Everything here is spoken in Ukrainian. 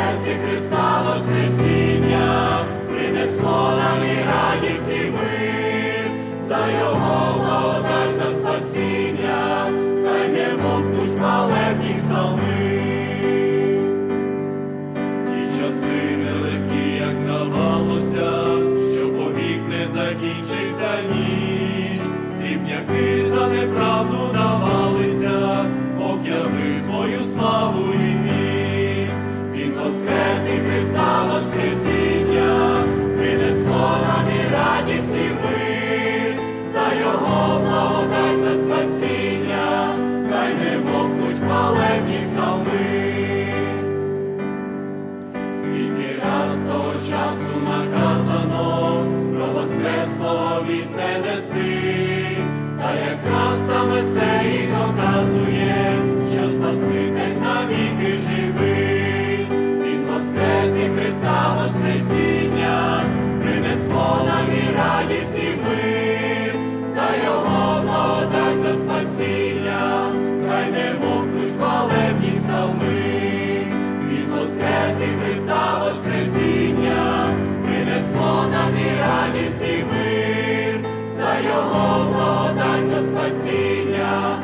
Воскресі Христа Воскресіння, принесло нам і радість і мир, за Його благодать, за спасіння, хай не мовкнуть хвалебні псалми. Ті часи нелегкі, як здавалося, що повік не закінчиться ніч, срібняки за неправду давалися, Бог явив свою славу. Скільки раз того часу наказано про воскреслого вість не нести, та якраз саме це і спасіння,